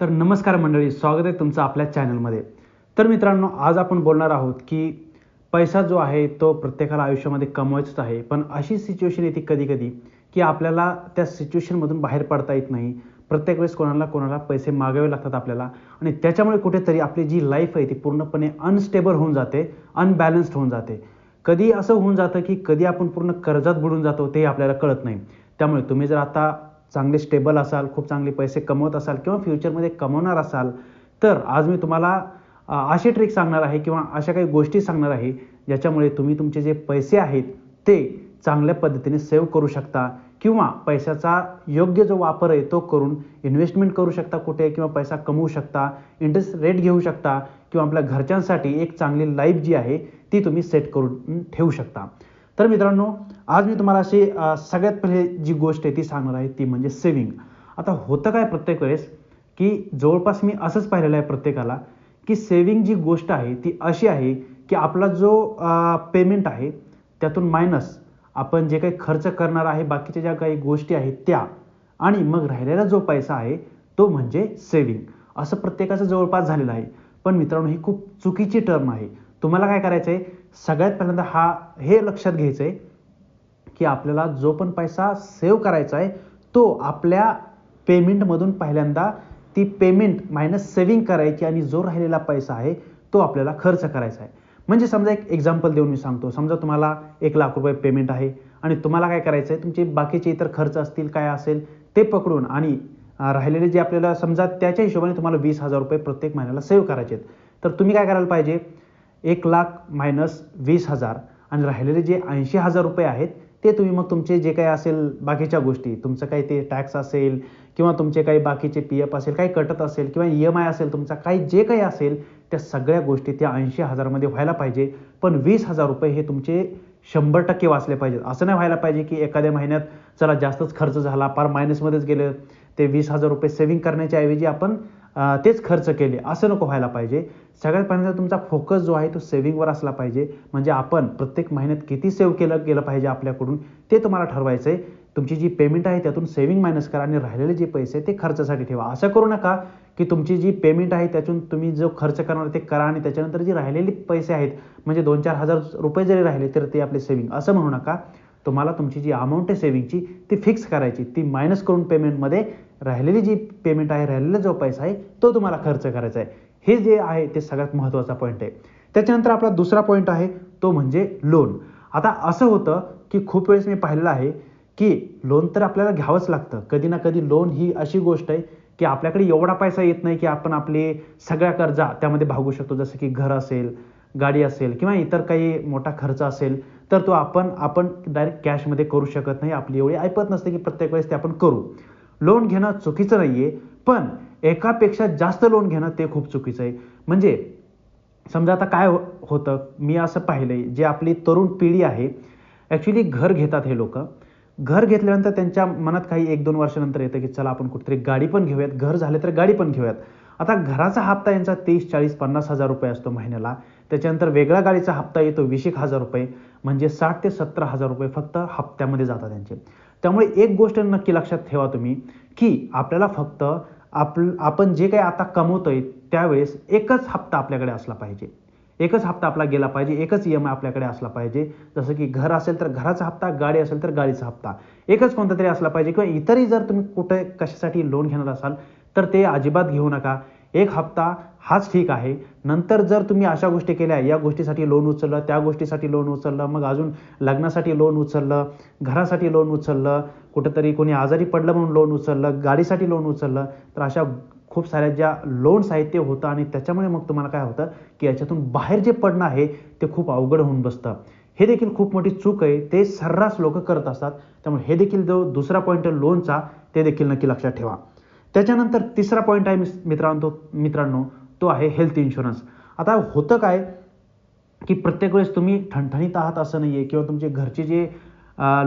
तर नमस्कार मंडळी स्वागत आहे तुमचं आपल्या चॅनलमध्ये. तर मित्रांनो आज आपण बोलणार आहोत की पैसा जो आहे तो प्रत्येकाला आयुष्यामध्ये कमवायचाच आहे. पण अशी सिच्युएशन येते कधी कधी की आपल्याला त्या सिच्युएशनमधून बाहेर पडता येत नाही. प्रत्येक वेळेस कोणाला कोणाला पैसे मागावे लागतात आपल्याला. आणि त्याच्यामुळे कुठेतरी आपली जी लाईफ आहे ती पूर्णपणे अनस्टेबल होऊन जाते अनबॅलन्स्ड होऊन जाते. कधी असं होऊन जातं की कधी आपण पूर्ण कर्जात बुडून जातो ते आपल्याला कळत नाही. त्यामुळे तुम्ही जर आता चांगले स्टेबल असाल खूप चांगले पैसे कमवत असाल किंवा फ्युचरमध्ये कमवणार असाल तर आज मी तुम्हाला अ, अशी ट्रिक सांगणार आहे किंवा अशा काही गोष्टी सांगणार आहे ज्याच्यामुळे तुम्ही तुमचे जे पैसे आहेत ते चांगल्या पद्धतीने सेव्ह करू शकता किंवा पैशाचा योग्य जो वापर आहे तो करून इन्व्हेस्टमेंट करू शकता कुठे किंवा पैसा कमवू शकता इंटरेस्ट रेट घेऊ शकता किंवा आपल्या घरच्यांसाठी एक चांगली लाईफ जी आहे ती तुम्ही सेट करून ठेवू शकता. तर मित्रांनो आज मी तुम्हाला अशी सगळ्यात पहिले जी गोष्ट आहे ती सांगणार आहे ती म्हणजे सेविंग आता होतं काय प्रत्येक वेळेस की जवळपास मी असंच पाहिलेलं आहे प्रत्येकाला की सेविंग जी गोष्ट आहे ती अशी आहे की आपला जो पेमेंट आहे त्यातून मायनस आपण जे काही खर्च करणार आहे बाकीच्या ज्या काही गोष्टी आहेत त्या. आणि मग राहिलेला जो पैसा आहे तो म्हणजे सेविंग असं प्रत्येकाचं जवळपास झालेलं आहे. पण मित्रांनो ही खूप चुकीची टर्म आहे. तुम्हाला काय करायचं आहे सगळ्यात पहिल्यांदा हा हे लक्षात घ्यायचं आहे की आपल्याला जो पण पैसा सेव्ह करायचा आहे तो आपल्या पेमेंटमधून पहिल्यांदा ती पेमेंट मायनस सेविंग करायची आणि जो राहिलेला पैसा आहे तो आपल्याला खर्च करायचा आहे. म्हणजे समजा एक एक्झाम्पल देऊन मी सांगतो. समजा तुम्हाला एक लाख रुपये पेमेंट आहे आणि तुम्हाला काय करायचं आहे? तुमचे बाकीचे इतर खर्च असतील काय असेल ते पकडून आणि राहिलेले जे आपल्याला समजा त्याच्या हिशोबाने तुम्हाला वीस हजार रुपये प्रत्येक महिन्याला सेव्ह करायचे आहेत. तर तुम्ही काय करायला पाहिजे? एक लाख मायनस वीस हजार. आणि राहिलेले जे ऐंशी हजार रुपये आहेत ते तुम्ही मग तुमचे जे काही असेल बाकीच्या गोष्टी तुमचं काही ते टॅक्स असेल किंवा तुमचे काही बाकीचे पी एफ असेल काही कटत असेल किंवा ई एम आय असेल तुमचा काही जे काही असेल त्या सगळ्या गोष्टी त्या ऐंशी हजारमध्ये व्हायला पाहिजे. पण वीस हजार रुपये हे तुमचे शंभर टक्के वाचले पाहिजेत. असं नाही व्हायला पाहिजे की एखाद्या महिन्यात चला जास्तच खर्च झाला फार मायनसमध्येच गेलं. ते वीस हजार रुपये सेव्हिंग करण्याच्या ऐवजी आपण तेच खर्च केले. असं नको व्हायला पाहिजे. सगळ्यात पहिल्यांदा तुमचा फोकस जो आहे तो सेव्हिंगवर असला पाहिजे. म्हणजे आपण प्रत्येक महिन्यात किती सेव्ह केलं गेलं पाहिजे आपल्याकडून ते तुम्हाला ठरवायचं आहे तुमची जी पेमेंट आहे त्यातून सेव्हिंग मायनस करा आणि राहिलेले जे पैसे ते खर्चासाठी ठेवा. असं करू नका की तुमची जी पेमेंट आहे त्यातून तुम्ही जो खर्च करणार ते करा आणि त्याच्यानंतर जी राहिलेली पैसे आहेत म्हणजे दोन चार हजार रुपये जरी राहिले तर ते आपले सेव्हिंग असं म्हणू नका. तुम्हाला तुमची जी अमाऊंट आहे सेविंगची ती फिक्स करायची. ती मायनस करून पेमेंटमध्ये राहिलेली जी पेमेंट आहे राहिलेला जो पैसा आहे तो तुम्हाला खर्च करायचा आहे. हे जे आहे ते सगळ्यात महत्त्वाचा पॉईंट आहे. त्याच्यानंतर आपला दुसरा पॉईंट आहे तो म्हणजे लोन आता असं होतं की खूप वेळेस मी पाहिलेलं आहे की लोन तर आपल्याला घ्यावंच लागतं. कधी ना कधी लोन ही अशी गोष्ट आहे की आपल्याकडे एवढा पैसा येत नाही की आपण आपले सगळ्या कर्जा त्यामध्ये भागू शकतो. जसं की घर असेल गाडी असेल किंवा इतर काही मोठा खर्च असेल तर तो आपण आपण डायरेक्ट कॅशमध्ये करू शकत नाही. आपली एवढी ऐपत नसते की प्रत्येक वेळेस ते आपण करू. लोन घेणं चुकीचं नाही आहे पण एकापेक्षा जास्त लोन घेणं ते खूप चुकीचं आहे. म्हणजे समजा आता काय हो- होतं? मी असं पाहिलंय जे आपली तरुण पिढी आहे ॲक्च्युली घर घेतात हे लोक. घर घेतल्यानंतर त्यांच्या मनात काही एक दोन वर्षानंतर येतं की चला आपण कुठेतरी गाडी पण घेऊयात. घर झाले तर गाडी पण घेऊयात. आता घराचा हप्ता यांचा तीस चाळीस पन्नास हजार रुपये असतो महिन्याला. त्याच्यानंतर वेगळा गाडीचा हप्ता येतो वीस एक हजार रुपये. म्हणजे साठ ते सत्तर हजार रुपये फक्त हप्त्यामध्ये जातात त्यांचे. त्यामुळे एक गोष्ट नक्की लक्षात ठेवा तुम्ही की आपल्याला फक्त आप आपण जे काही आता कमवतोय त्यावेळेस एकच हप्ता आपल्याकडे असला पाहिजे. एकच हप्ता आपला गेला पाहिजे एकच ई एम आय आपल्याकडे असला पाहिजे. जसं की घर असेल तर घराचा हप्ता गाडी असेल तर गाडीचा हप्ता. एकच कोणता तरी असला पाहिजे किंवा इतरही जर तुम्ही कुठे कशासाठी लोन घेणार असाल तर ते अजिबात घेऊ नका. एक हप्ता हाच ठीक आहे. नंतर जर तुम्ही अशा गोष्टी केल्या या गोष्टीसाठी लोन उचललं त्या गोष्टीसाठी लोन उचललं मग अजून लग्नासाठी लोन उचललं घरासाठी लोन उचललं कुठंतरी कोणी आजारी पडलं म्हणून लोन उचललं गाडीसाठी लोन उचललं तर अशा खूप साऱ्या ज्या लोन्स आहेत ते होतं आणि त्याच्यामुळे मग तुम्हाला काय होतं की याच्यातून बाहेर जे पडणं आहे ते खूप अवघड होऊन बसतं. हे देखील खूप मोठी चूक आहे. ते सर्रास लोक करत असतात. त्यामुळे हे देखील जो दुसरा पॉईंट लोनचा ते देखील नक्की लक्षात ठेवा. त्याच्यानंतर तिसरा पॉईंट आहे मिस- मित्रांनो मित्रांनो तो आहे हेल्थ इन्शुरन्स आता होतं काय की प्रत्येक वेळेस तुम्ही ठणठणीत आहात असं नाही आहे किंवा तुमचे घरचे जे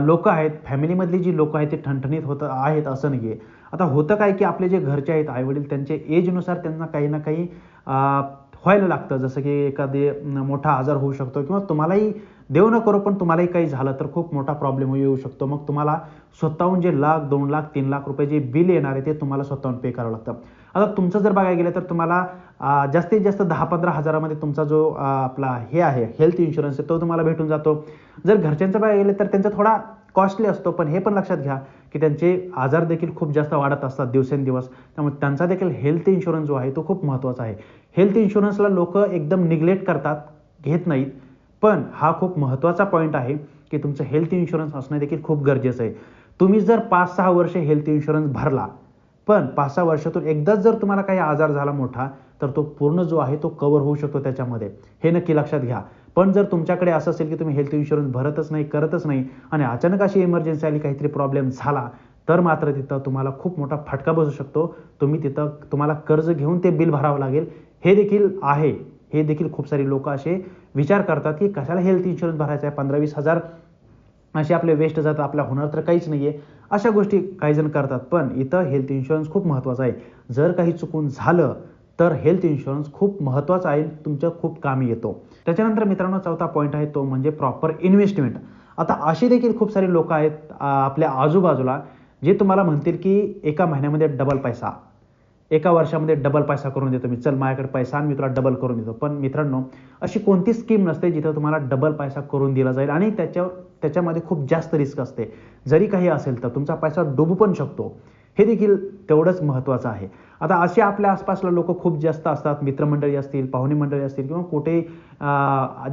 लोक आहेत फॅमिलीमधली जी लोक आहेत ते ठणठणीत होत आहेत असं नाही आहे आता होतं काय की आपले जे घरचे आहेत आईवडील त्यांचे एजनुसार त्यांना काही ना काही व्हायला लागतं. जसं की एखादे मोठा आजार होऊ शकतो किंवा तुम्हालाही देव न करो पण तुम्हालाही काही झालं तर खूप मोठा प्रॉब्लेम येऊ शकतो. मग तुम्हाला स्वतःहून जे लाख दोन लाख तीन लाख रुपये जे बिल येणार आहे ते तुम्हाला स्वतःहून पे करावं लागतं. आता तुमचं जर बघायला गेलं तर तुम्हाला जास्तीत जास्त दहा पंधरा हजारामध्ये तुमचा जो आपला हे आहे हेल्थ इन्शुरन्स आहे तो तुम्हाला भेटून जातो. जर घरच्यांचं बघायला गेलं तर त्यांचा थोडा कॉस्टली असतो पण हे पण लक्षात घ्या. की त्यांचे आजार देखील खूप जास्त वाढत असतात दिवसेंदिवस. त्यामुळे त्यांचा देखील हेल्थ इन्शुरन्स जो आहे तो खूप महत्त्वाचा आहे. हेल्थ इन्शुरन्सला लोक एकदम निग्लेक्ट करतात घेत नाहीत. पण हा खूप महत्त्वाचा पॉईंट आहे की तुमचं हेल्थ इन्शुरन्स असणं देखील खूप गरजेचं आहे. तुम्ही जर पाच सहा वर्ष हेल्थ इन्शुरन्स भरला पण पाच सहा वर्षातून एकदाच जर तुम्हाला काही आजार झाला मोठा तर तो पूर्ण जो आहे तो कव्हर होऊ शकतो त्याच्यामध्ये. हे नक्की लक्षात घ्या. पण जर तुमच्याकडे असं असेल की तुम्ही हेल्थ इन्शुरन्स भरतच नाही करतच नाही आणि अचानक अशी इमर्जन्सी आली काहीतरी प्रॉब्लेम झाला तर मात्र तिथं तुम्हाला खूप मोठा फटका बसू शकतो. तुम्ही तिथं तुम्हाला कर्ज घेऊन ते बिल भरावं लागेल. हे देखील आहे. हे देखील खूप सारी लोक असे विचार करतात की कशाला हेल्थ इन्शुरन्स भरायचा आहे? पंधरा वीस हजार असे आपले वेस्ट जातात आपल्या होणार तर काहीच नाही आहे अशा गोष्टी काही जण करतात. पण इथं हेल्थ इन्शुरन्स खूप महत्त्वाचा आहे. जर काही चुकून झालं तर हेल्थ इन्शुरन्स खूप महत्त्वाचा आहे. तुमच्या खूप कामी येतो. त्याच्यानंतर मित्रांनो चौथा पॉईंट आहे तो म्हणजे प्रॉपर इन्व्हेस्टमेंट आता अशी देखील खूप सारे लोक आहेत आपल्या आजूबाजूला जे तुम्हाला म्हणतील की एका महिन्यामध्ये डबल पैसा एका वर्षामध्ये डबल पैसा करून देतो मी. चल माझ्याकडे पैसा आणि मी तुला डबल करून देतो. पण मित्रांनो अशी कोणती स्कीम नसते जिथं तुम्हाला डबल पैसा करून दिला जाईल आणि त्याच्यावर त्याच्यामध्ये खूप जास्त रिस्क असते. जरी काही असेल तर तुमचा पैसा डुबू पण शकतो. हे देखील तेवढंच महत्त्वाचं आहे. आता असे आपल्या आसपासला लोक खूप जास्त असतात मित्रमंडळी असतील पाहुणे मंडळी असतील किंवा कुठे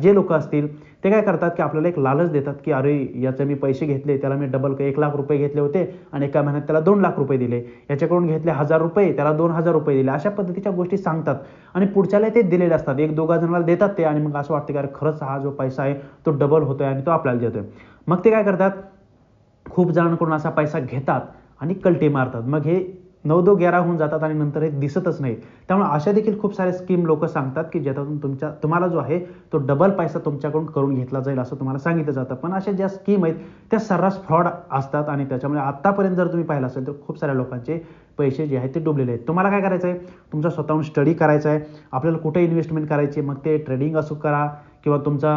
जे लोक असतील ते काय करतात की आपल्याला एक लालच देतात की अरे याचे मी पैसे घेतले त्याला मी डबल एक लाख रुपये घेतले होते आणि एका महिन्यात त्याला दोन लाख रुपये दिले. याच्याकडून घेतले हजार रुपये त्याला दोन हजार रुपये दिले. अशा पद्धतीच्या गोष्टी सांगतात. आणि पुढच्याला ते दिलेले असतात. एक दोघा जणांना देतात ते आणि मग असं वाटतं की अरे खरंच हा जो पैसा आहे तो डबल होतोय आणि तो आपल्याला देतोय. मग ते काय करतात? खूप जणांकडून असा पैसा घेतात. आणि कलटे मारतात. मग हे नऊ दो ग्यारा होऊन जातात आणि नंतर हे दिसतच नाही त्यामुळे अशा देखील खूप सारे स्कीम लोक सांगतात की ज्याच्यातून तुमच्या तुम्हाला जो आहे तो डबल पैसा तुमच्याकडून करून घेतला जाईल असं तुम्हाला सांगितलं जातं. पण अशा ज्या स्कीम आहेत त्या सर्रास फ्रॉड असतात आणि त्याच्यामुळे आत्तापर्यंत जर तुम्ही पाहिलं असेल तर खूप साऱ्या लोकांचे पैसे जे आहेत ते डुबलेले आहेत. तुम्हाला काय करायचं आहे तुमचा स्वतःहून स्टडी करायचा आहे आपल्याला कुठे इन्व्हेस्टमेंट करायची मग ते ट्रेडिंग असू करा किंवा तुमचा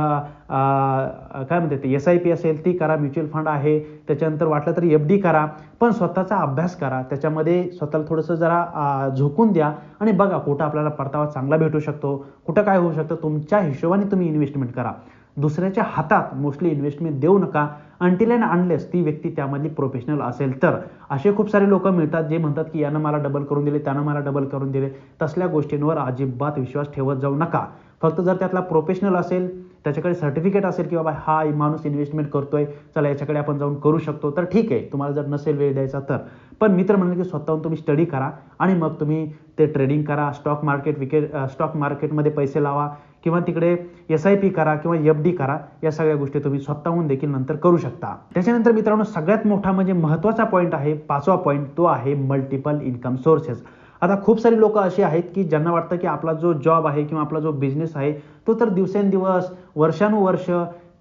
काय म्हणते ते एस आय पी असेल ती करा म्युच्युअल फंड आहे त्याच्यानंतर वाटलं तर एफ डी करा पण स्वतःचा अभ्यास करा त्याच्यामध्ये स्वतःला थोडंसं जरा झोकून द्या आणि बघा कुठं आपल्याला परतावा चांगला भेटू शकतो कुठं काय होऊ शकतं तुमच्या हिशोबाने तुम्ही इन्व्हेस्टमेंट करा. दुसऱ्याच्या हातात मोस्टली इन्व्हेस्टमेंट देऊ नका अनटिल अँड अनलेस ती व्यक्ती त्यामधली प्रोफेशनल असेल तर. असे खूप सारे लोक मिळतात जे म्हणतात की यानं मला डबल करून दिले त्यानं मला डबल करून दिले. तसल्या गोष्टींवर अजिबात विश्वास ठेवत जाऊ नका. फक्त जर त्यातला प्रोफेशनल असेल त्याच्याकडे सर्टिफिकेट असेल की बाबा हा माणूस इन्व्हेस्टमेंट करतोय चला याच्याकडे आपण जाऊन करू शकतो तर ठीक आहे तुम्हाला जर नसेल वेळ द्यायचा तर. पण मी तर की स्वतःहून तुम्ही स्टडी करा आणि मग तुम्ही ते ट्रेडिंग करा स्टॉक मार्केट विकेट स्टॉक मार्केटमध्ये पैसे लावा किंवा तिकडे एस आय पी करा किंवा एफ डी करा या सगळ्या गोष्टी तुम्ही स्वतःहून देखील नंतर करू शकता. त्याच्यानंतर मित्रांनो सगळ्यात मोठा म्हणजे महत्त्वाचा पॉईंट आहे पाचवा पॉईंट तो आहे मल्टिपल इन्कम सोर्सेस आता खूप सारी लोक अशी आहेत की ज्यांना वाटतं की आपला जो जॉब आहे किंवा आपला जो बिझनेस आहे तो तर दिवसेंदिवस वर्षानुवर्ष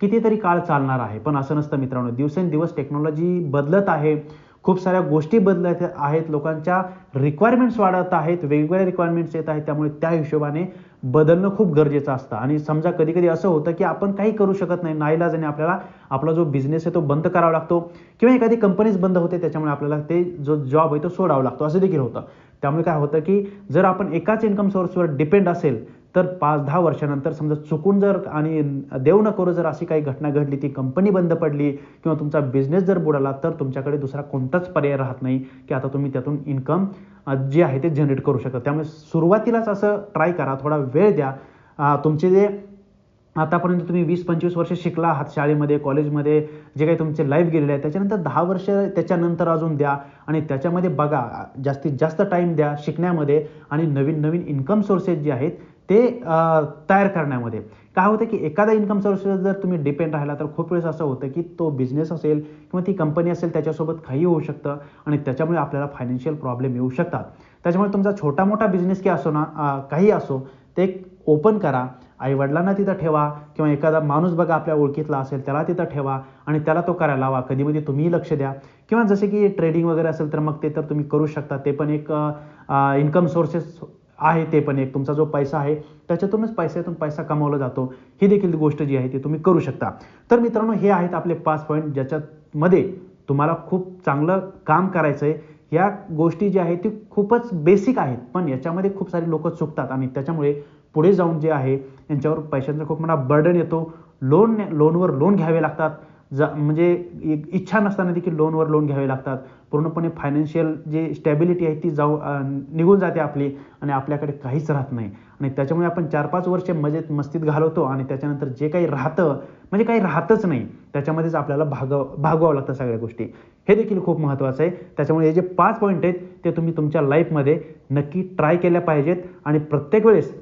कितीतरी काळ चालणार आहे. पण असं नसतं मित्रांनो. दिवसेंदिवस टेक्नॉलॉजी बदलत आहे. खूप साऱ्या गोष्टी बदलत आहेत. लोकांच्या रिक्वायरमेंट्स वाढत आहेत. वेगवेगळ्या रिक्वायरमेंट्स येत आहेत. त्यामुळे त्या हिशोबाने बदलणं खूप गरजेचं असतं. आणि समजा कधी कधी असं होतं की आपण काही करू शकत नाही. नाईलाजाने आपल्याला आपला जो बिझनेस आहे तो बंद करावा लागतो. किंवा एखादी कंपनीच बंद होते त्याच्यामुळे आपल्याला ते जो जॉब आहे तो सोडावा लागतो. असं देखील होतं. त्यामुळे काय होतं की जर आपण एकाच इन्कम सोर्सवर डिपेंड असेल तर पाच दहा वर्षानंतर समजा चुकून जर आणि देव न करू जर अशी काही घटना घडली ती कंपनी बंद पडली किंवा तुमचा बिझनेस जर बुडाला तर तुमच्याकडे दुसरा कोणताच पर्याय राहत नाही की आता तुम्ही त्यातून इन्कम जे आहे ते जनरेट करू शकता. त्यामुळे सुरुवातीलाच असं ट्राय करा थोडा वेळ द्या. तुमचे जे आतापर्यंत तुम्ही वीस पंचवीस वर्ष शिकला आहात शाळेमध्ये कॉलेजमध्ये जे काही तुमचे लाईफ गेलेले आहे त्याच्यानंतर दहा वर्ष त्याच्यानंतर अजून द्या आणि त्याच्यामध्ये बघा जास्तीत जास्त टाईम द्या शिकण्यामध्ये आणि नवीन नवीन इन्कम सोर्सेस जे आहेत ते तयार करण्यामध्ये. काय होतं की एखादा इन्कम सोर्सवर जर तुम्ही डिपेंड राहिला तर खूप वेळेस असं होतं की तो बिझनेस असेल किंवा ती कंपनी असेल त्याच्यासोबत काही होऊ शकतं आणि त्याच्यामुळे आपल्याला फायनान्शियल प्रॉब्लेम येऊ शकतात. त्याच्यामुळे तुमचा छोटा मोठा बिझनेस की असो ना काही असो ते ओपन करा आईवडिलांना तिथं ठेवा किंवा एखादा माणूस बघा आपल्या ओळखीतला असेल त्याला तिथं ठेवा आणि त्याला तो करायला लावा. कधी कधी तुम्हीही लक्ष द्या. किंवा जसे की ट्रेडिंग वगैरे असेल तर मग ते तर तुम्ही करू शकता. ते पण एक इन्कम सोर्सेस आहे ते पण एक. तुमचा जो पैसा आहे त्याच्यातूनच पैशातून पैसा कमावला जातो. ही देखील गोष्ट जी आहे ती तुम्ही करू शकता. तर मित्रांनो हे आहेत आपले पाच पॉईंट ज्याच्यामध्ये तुम्हाला खूप चांगलं काम करायचं आहे या गोष्टी ज्या आहेत ती खूपच बेसिक आहेत. पण याच्यामध्ये खूप सारे लोक चुकतात आणि त्याच्यामुळे पुढे जाऊन जे आहे यांच्यावर पैशांचा खूप मोठा बर्डन येतो. लोन लोनवर लोन घ्यावे लागतात. जा म्हणजे एक इच्छा नसताना देखील लोनवर लोन घ्यावे लागतात. पूर्णपणे फायनान्शियल जे स्टॅबिलिटी आहे ती जाऊ निघून जाते आपली आणि आपल्याकडे काहीच राहत नाही. आणि त्याच्यामुळे आपण चार पाच वर्षे मजेत मस्तीत घालवतो आणि त्याच्यानंतर जे काही राहतं म्हणजे काही राहतच नाही त्याच्यामध्येच आपल्याला भागव भागवावं लागतं सगळ्या गोष्टी. हे देखील खूप महत्त्वाचं आहे. त्याच्यामुळे हे जे पाच पॉईंट आहेत ते तुम्ही तुमच्या लाईफमध्ये नक्की ट्राय केल्या पाहिजेत आणि प्रत्येक वेळेस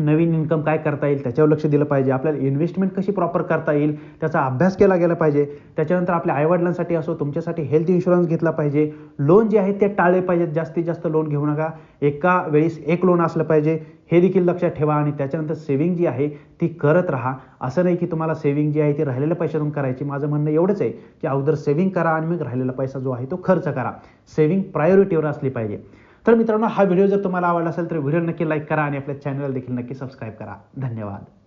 नवीन इन्कम काय करता येईल त्याच्यावर लक्ष दिलं पाहिजे. आपल्याला इन्व्हेस्टमेंट कशी प्रॉपर करता येईल त्याचा अभ्यास केला गेला पाहिजे. त्याच्यानंतर आपल्या आईवडिलांसाठी असो तुमच्यासाठी हेल्थ इन्शुरन्स घेतला पाहिजे. लोन जे आहेत ते टाळले पाहिजेत जास्तीत जास्त लोन घेऊ नका. एका वेळेस एक लोन असलं पाहिजे हे देखील लक्षात ठेवा आणि त्याच्यानंतर सेव्हिंग जी आहे ती करत राहा. असं नाही की तुम्हाला सेव्हिंग जी आहे ती राहिलेल्या पैशातून करायची. माझं म्हणणं एवढंच आहे की अगोदर सेव्हिंग करा आणि मग राहिलेला पैसा जो आहे तो खर्च करा. सेव्हिंग प्रायोरिटीवर असली पाहिजे. तर मित्रांनो हा व्हिडिओ जर तुम्हाला आवडला असेल तर व्हिडिओ नक्की लाईक करा आणि आपल्या चॅनल देखील नक्की सबस्क्राईब करा. धन्यवाद.